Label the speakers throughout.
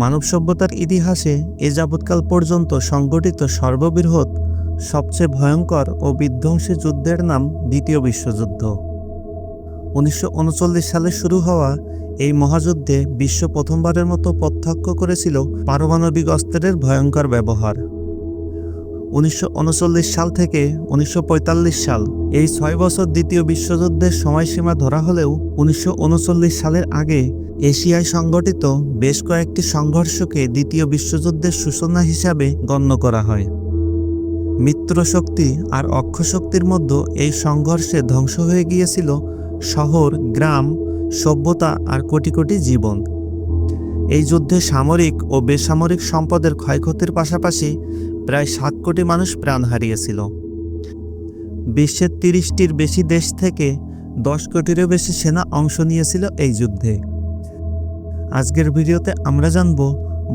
Speaker 1: মানব সভ্যতার ইতিহাসে এ যাবৎকাল পর্যন্ত সংগঠিত সর্ববৃহৎ, সবচেয়ে ভয়ঙ্কর ও বিধ্বংসী যুদ্ধের নাম দ্বিতীয় বিশ্বযুদ্ধ। উনিশশো উনচল্লিশ সালে শুরু হওয়া এই মহাযুদ্ধে বিশ্ব প্রথমবারের মতো প্রত্যক্ষ করেছিল পারমাণবিক অস্ত্রের ভয়ঙ্কর ব্যবহার। উনিশশো উনচল্লিশ সাল থেকে উনিশশো পঁয়তাল্লিশ সাল, এই ছয় বছর দ্বিতীয় বিশ্বযুদ্ধের সময়সীমা ধরা হলেও উনিশশো উনচল্লিশ সালের আগে এশিয়ায় সংগঠিত বেশ কয়েকটি সংঘর্ষকে দ্বিতীয় বিশ্বযুদ্ধের সূচনা হিসাবে গণ্য করা হয়। মিত্রশক্তি আর অক্ষশক্তির মধ্যে এই সংঘর্ষে ধ্বংস হয়ে গিয়েছিল শহর, গ্রাম, সভ্যতা আর কোটি কোটি জীবন। এই যুদ্ধে সামরিক ও বেসামরিক সম্পদের ক্ষয়ক্ষতির পাশাপাশি প্রায় সাত কোটি মানুষ প্রাণ হারিয়েছিল। বিশ্বের তিরিশটির বেশি দেশ থেকে দশ কোটিরও বেশি সেনা অংশ নিয়েছিল এই যুদ্ধে। আজকের ভিডিওতে আমরা জানব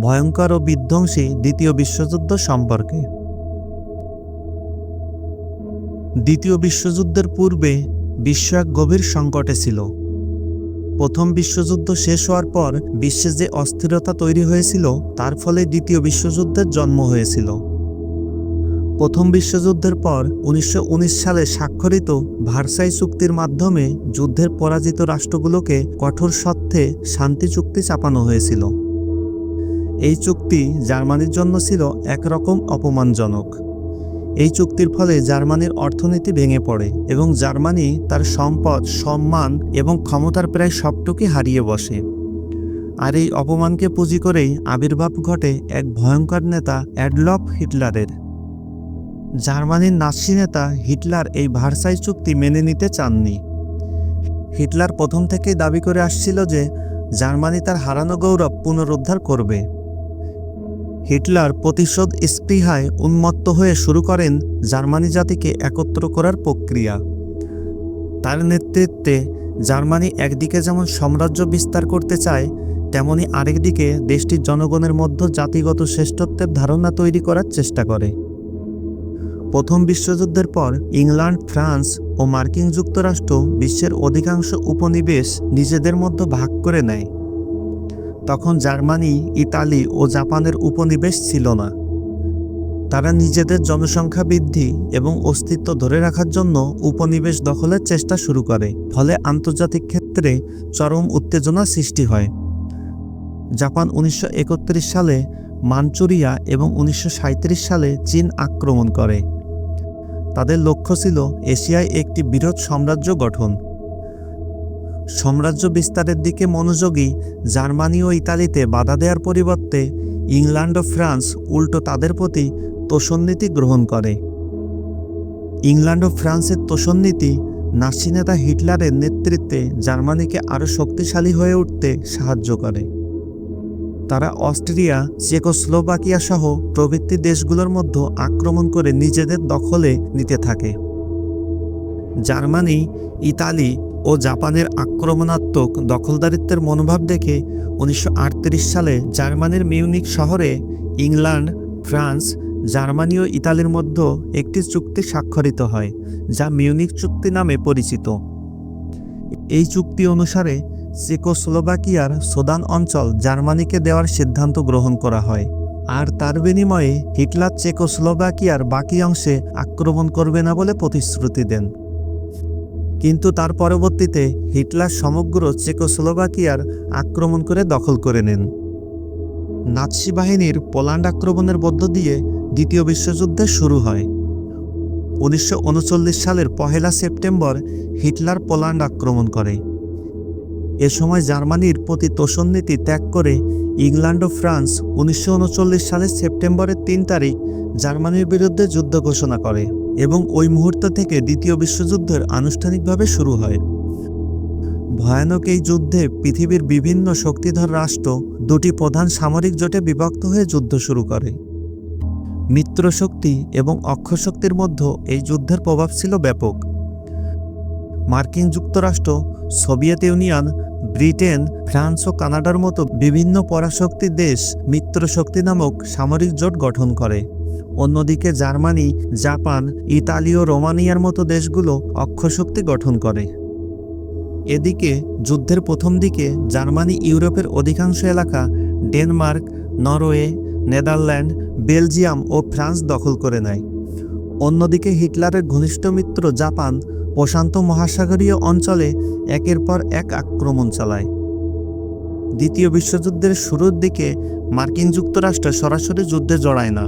Speaker 1: ভয়ঙ্কর ও বিধ্বংসী দ্বিতীয় বিশ্বযুদ্ধ সম্পর্কে। দ্বিতীয় বিশ্বযুদ্ধের পূর্বে বিশ্ব এক গভীর সংকটে ছিল। প্রথম বিশ্বযুদ্ধ শেষ হওয়ার পর বিশ্বে যে অস্থিরতা তৈরি হয়েছিল, তার ফলে দ্বিতীয় বিশ্বযুদ্ধের জন্ম হয়েছিল। প্রথম বিশ্বযুদ্ধের পর উনিশশো উনিশ সালে স্বাক্ষরিত ভার্সাই চুক্তির মাধ্যমে যুদ্ধের পরাজিত রাষ্ট্রগুলোকে কঠোর সত্ত্বে শান্তি চুক্তি চাপানো হয়েছিল। এই চুক্তি জার্মানির জন্য ছিল একরকম অপমানজনক। এই চুক্তির ফলে জার্মানির অর্থনীতি ভেঙে পড়ে এবং জার্মানি তার সম্পদ, সম্মান এবং ক্ষমতার প্রায় সবটুকুই হারিয়ে বসে। আর এই অপমানকে পুঁজি করেই আবির্ভাব ঘটে এক ভয়ঙ্কর নেতা অ্যাডলফ হিটলারের। জার্মানির নাসি নেতা হিটলার এই ভার্সাই চুক্তি মেনে নিতে চাননি। হিটলার প্রথম থেকেই দাবি করে আসছিল যে জার্মানি তার হারানো গৌরব পুনরুদ্ধার করবে। হিটলার প্রতিশোধ স্পৃহায় উন্মত্ত হয়ে শুরু করেন জার্মানি জাতিকে একত্র করার প্রক্রিয়া। তার নেতৃত্বে জার্মানি একদিকে যেমন সাম্রাজ্য বিস্তার করতে চায়, তেমনি আরেকদিকে দেশটির জনগণের মধ্যে জাতিগত শ্রেষ্ঠত্বের ধারণা তৈরি করার চেষ্টা করে। প্রথম বিশ্বযুদ্ধের পর, ইংল্যান্ড, ফ্রান্স ও মার্কিন যুক্তরাষ্ট্র বিশ্বের অধিকাংশ উপনিবেশ নিজেদের মধ্যে ভাগ করে নেয়। তখন জার্মানি, ইতালি ও জাপানের উপনিবেশ ছিল না। তারা নিজেদের জনসংখ্যা বৃদ্ধি এবং অস্তিত্ব ধরে রাখার জন্য উপনিবেশ দখলের চেষ্টা শুরু করে, ফলে আন্তর্জাতিক ক্ষেত্রে চরম উত্তেজনা সৃষ্টি হয়। জাপান উনিশশো একত্রিশ সালে মানচুরিয়া এবং উনিশশো সাঁইত্রিশ সালে চীন আক্রমণ করে। তাদের লক্ষ্য ছিল এশিয়ায় একটি বৃহৎ সাম্রাজ্য গঠন। সাম্রাজ্য বিস্তারের দিকে মনোযোগী জার্মানি ও ইতালিতে বাধা দেওয়ার পরিবর্তে ইংল্যান্ড ও ফ্রান্স উল্টো তাদের প্রতি তোষণনীতি গ্রহণ করে। ইংল্যান্ড ও ফ্রান্সের তোষণনীতি নাসি নেতা হিটলারের নেতৃত্বে জার্মানিকে আরও শক্তিশালী হয়ে উঠতে সাহায্য করে। তারা অস্ট্রিয়া, চেকোস্লোভাকিয়া সহ প্রভৃতি দেশগুলোর মধ্যে আক্রমণ করে নিজেদের দখলে নিতে থাকে। জার্মানি, ইতালি ও জাপানের আক্রমণাত্মক দখলদারিত্বের মনোভাব দেখে উনিশশো আটত্রিশ সালে জার্মানির মিউনিক শহরে ইংল্যান্ড, ফ্রান্স, জার্মানি ও ইতালির মধ্যে একটি চুক্তি স্বাক্ষরিত হয়, যা মিউনিক চুক্তি নামে পরিচিত। এই চুক্তি অনুসারে চেকোস্লোভাকিয়ার সোদান অঞ্চল জার্মানিকে দেওয়ার সিদ্ধান্ত গ্রহণ করা হয়। আর তার বিনিময়ে হিটলার চেকোস্লোভাকিয়ার বাকি অংশে আক্রমণ করবে না বলে প্রতিশ্রুতি দেন। কিন্তু তার পরবর্তীতে হিটলার সমগ্র চেকোস্লোভাকিয়ার আক্রমণ করে দখল করে নেন। নাৎসি বাহিনীর পোল্যান্ড আক্রমণের মধ্য দিয়ে দ্বিতীয় বিশ্বযুদ্ধ শুরু হয়। উনিশশো উনচল্লিশ সালের পহেলা সেপ্টেম্বর হিটলার পোল্যান্ড আক্রমণ করে। এ সময় জার্মানির প্রতি তোষণনীতি ত্যাগ করে ইংল্যান্ড ও ফ্রান্স উনিশশো উনচল্লিশ সালের সেপ্টেম্বরের তিন তারিখ জার্মানির বিরুদ্ধে যুদ্ধ ঘোষণা করে এবং ওই মুহূর্ত থেকে দ্বিতীয় বিশ্বযুদ্ধের আনুষ্ঠানিকভাবে শুরু হয়। ভয়ানক এই যুদ্ধে পৃথিবীর বিভিন্ন শক্তিধর রাষ্ট্র দুটি প্রধান সামরিক জোটে বিভক্ত হয়ে যুদ্ধ শুরু করে। মিত্রশক্তি এবং অক্ষশক্তির মধ্যে এই যুদ্ধের প্রভাব ছিল ব্যাপক। মার্কিন যুক্তরাষ্ট্র, সোভিয়েত ইউনিয়ন ব্রিটেন, ফ্রান্স ও কানাডার মতো বিভিন্ন পরাশক্তি দেশ মিত্রশক্তি নামক সামরিক জোট গঠন করে। অন্যদিকে জার্মানি, জাপান, ইতালি ও রোমানিয়ার মতো দেশগুলো অক্ষশক্তি গঠন করে। এদিকে, যুদ্ধের প্রথম দিকে জার্মানি ইউরোপের অধিকাংশ এলাকা ডেনমার্ক, নরওয়ে, নেদারল্যান্ড, বেলজিয়াম ও ফ্রান্স দখল করে নেয়। অন্যদিকে হিটলারের ঘনিষ্ঠ মিত্র জাপান প্রশান্ত মহাসাগরীয় অঞ্চলে একের পর এক আক্রমণ চালায়। দ্বিতীয় বিশ্বযুদ্ধের শুরুর দিকে মার্কিন যুক্তরাষ্ট্র সরাসরি যুদ্ধে জড়ায় না।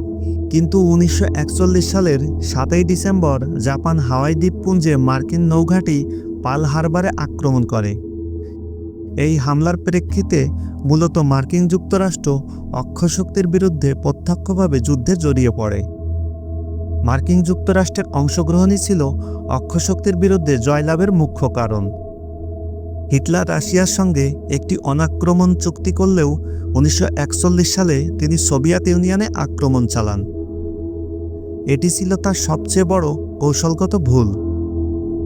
Speaker 1: কিন্তু উনিশশো একচল্লিশ সালের সাতই ডিসেম্বর জাপান হাওয়াই দ্বীপপুঞ্জে মার্কিন নৌঘাঁটি পাল হারবারে আক্রমণ করে। এই হামলার প্রেক্ষিতে মূলত মার্কিন যুক্তরাষ্ট্র অক্ষশক্তির বিরুদ্ধে প্রত্যক্ষভাবে যুদ্ধে জড়িয়ে পড়ে। মার্কিন যুক্তরাষ্ট্রের অংশগ্রহণই ছিল অক্ষশক্তির বিরুদ্ধে জয়লাভের মুখ্য কারণ। হিটলার রাশিয়ার সঙ্গে একটি অনাক্রমণ চুক্তি করলেও উনিশশো একচল্লিশ সালে তিনি সোভিয়েত ইউনিয়নে আক্রমণ চালান। এটি ছিল তার সবচেয়ে বড় কৌশলগত ভুল।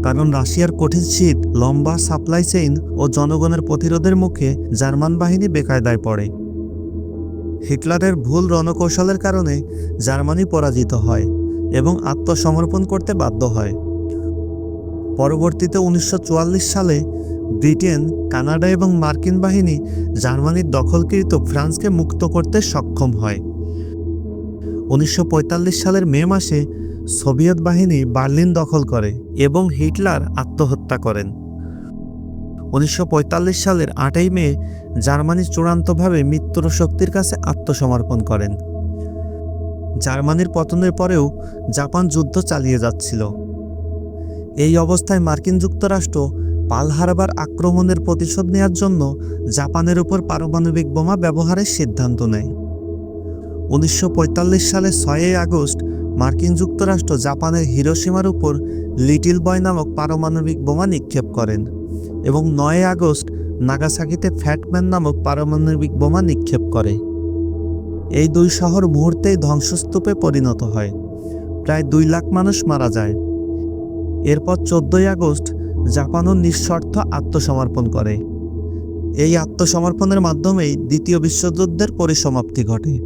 Speaker 1: কারণ রাশিয়ার কঠিন শীত, লম্বা সাপ্লাই চেইন ও জনগণের প্রতিরোধের মুখে জার্মান বাহিনী বেকায়দায় পড়ে। হিটলারের ভুল রণকৌশলের কারণে জার্মানি পরাজিত হয়। এবং আত্মসমর্পণ করতে বাধ্য হয়। পরবর্তীতে উনিশশো চুয়াল্লিশ সালে ব্রিটেন, কানাডা এবং মার্কিন বাহিনী জার্মানির দখলকৃত ফ্রান্সকে মুক্ত করতে সক্ষম হয়। উনিশশো পঁয়তাল্লিশ সালের মে মাসে সোভিয়েত বাহিনী বার্লিন দখল করে এবং হিটলার আত্মহত্যা করেন। উনিশশো পঁয়তাল্লিশ সালের আটই মে জার্মানি চূড়ান্তভাবে মিত্র শক্তির কাছে আত্মসমর্পণ করেন। জার্মানির পতনের পরেও জাপান যুদ্ধ চালিয়ে যাচ্ছিল। এই অবস্থায় মার্কিন যুক্তরাষ্ট্র পাল হারবার আক্রমণের প্রতিশোধ নেয়ার জন্য জাপানের উপর পারমাণবিক বোমা ব্যবহারের সিদ্ধান্ত নেয়। উনিশশো সালের ছয়ই আগস্ট মার্কিন যুক্তরাষ্ট্র জাপানের হিরোসীমার উপর লিটিল বয় নামক পারমাণবিক বোমা নিক্ষেপ করেন এবং নয় আগস্ট নাগাসাকিতে ফ্যাটম্যান নামক পারমাণবিক বোমা নিক্ষেপ করে। এই দুই শহর মুহূর্তেই ধ্বংসস্তূপে পরিণত হয়। প্রায় দুই লাখ মানুষ মারা যায়। এরপর চোদ্দই আগস্ট জাপানও নিঃশর্ত আত্মসমর্পণ করে। এই আত্মসমর্পণের মাধ্যমেই দ্বিতীয় বিশ্বযুদ্ধের পরিসমাপ্তি ঘটে।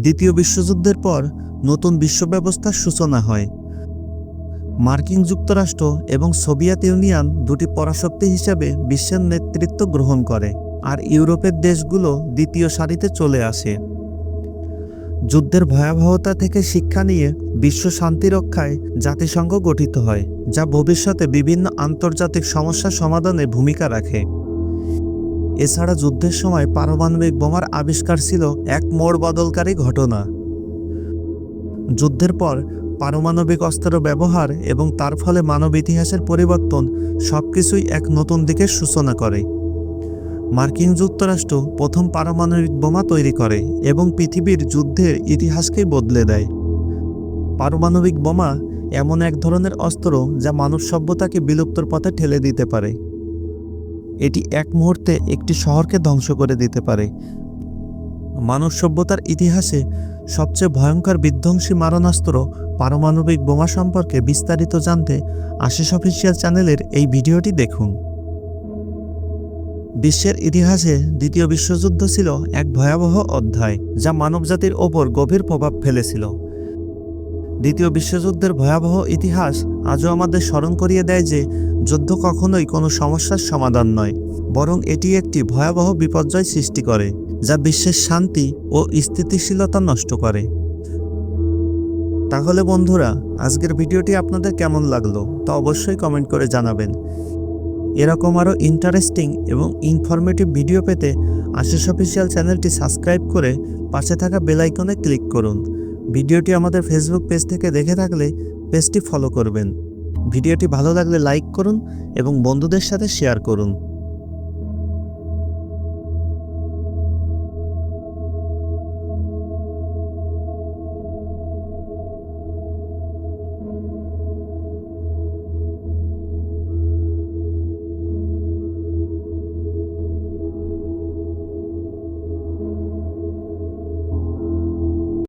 Speaker 1: দ্বিতীয় বিশ্বযুদ্ধের পর নতুন বিশ্ব ব্যবস্থার সূচনা হয়। মার্কিন যুক্তরাষ্ট্র এবং সোভিয়েত ইউনিয়ন দুটি পরাশক্তি হিসেবে বিশ্বের নেতৃত্ব গ্রহণ করে। আর ইউরোপের দেশগুলো দ্বিতীয় সারিতে চলে আসে। যুদ্ধের ভয়াবহতা থেকে শিক্ষা নিয়ে বিশ্ব শান্তি রক্ষায় জাতিসংঘ গঠিত হয়, যা ভবিষ্যতে বিভিন্ন আন্তর্জাতিক সমস্যা সমাধানে ভূমিকা রাখে। এছাড়া যুদ্ধের সময় পারমাণবিক বোমার আবিষ্কার ছিল এক মোড় বদলকারী ঘটনা। যুদ্ধের পর পারমাণবিক অস্ত্র ব্যবহার এবং তার ফলে মানব ইতিহাসের পরিবর্তন সবকিছুই এক নতুন দিকের সূচনা করে। মার্কিন যুক্তরাষ্ট্র প্রথম পারমাণবিক বোমা তৈরি করে এবং পৃথিবীর যুদ্ধের ইতিহাসকেই বদলে দেয়। পারমাণবিক বোমা এমন এক ধরনের অস্ত্র যা মানব সভ্যতাকে বিলুপ্তর পথে ঠেলে দিতে পারে। এটি এক মুহূর্তে একটি শহরকে ধ্বংস করে দিতে পারে। মানব সভ্যতার ইতিহাসে সবচেয়ে ভয়ঙ্কর বিধ্বংসী মারণাস্ত্র পারমাণবিক বোমা সম্পর্কে বিস্তারিত জানতে আশিস অফিসিয়াল চ্যানেলের এই ভিডিওটি দেখুন। বিশ্বের ইতিহাসে দ্বিতীয় বিশ্বযুদ্ধ ছিল এক ভয়াবহ অধ্যায় যা মানবজাতির ওপর গভীর প্রভাব ফেলেছিল। দ্বিতীয় বিশ্বযুদ্ধের ভয়াবহ ইতিহাস আজও আমাদের স্মরণ করিয়ে দেয় যে যুদ্ধ কখনোই কোনো সমস্যার সমাধান নয়, বরং এটি একটি ভয়াবহ বিপর্যয় সৃষ্টি করে, যা বিশ্বের শান্তি ও স্থিতিশীলতা নষ্ট করে। তাহলে বন্ধুরা, আজকের ভিডিওটি আপনাদের কেমন লাগল তা অবশ্যই কমেন্ট করে জানাবেন। এরকম আরও ইন্টারেস্টিং এবং ইনফরমেটিভ ভিডিও পেতে আশিস অফিসিয়াল চ্যানেলটি সাবস্ক্রাইব করে পাশে থাকা বেলাইকনে ক্লিক করুন। ভিডিওটি আমাদের ফেসবুক পেজ থেকে দেখে থাকলে পেজটি ফলো করবেন। ভিডিওটি ভালো লাগলে লাইক করুন এবং বন্ধুদের সাথে শেয়ার করুন।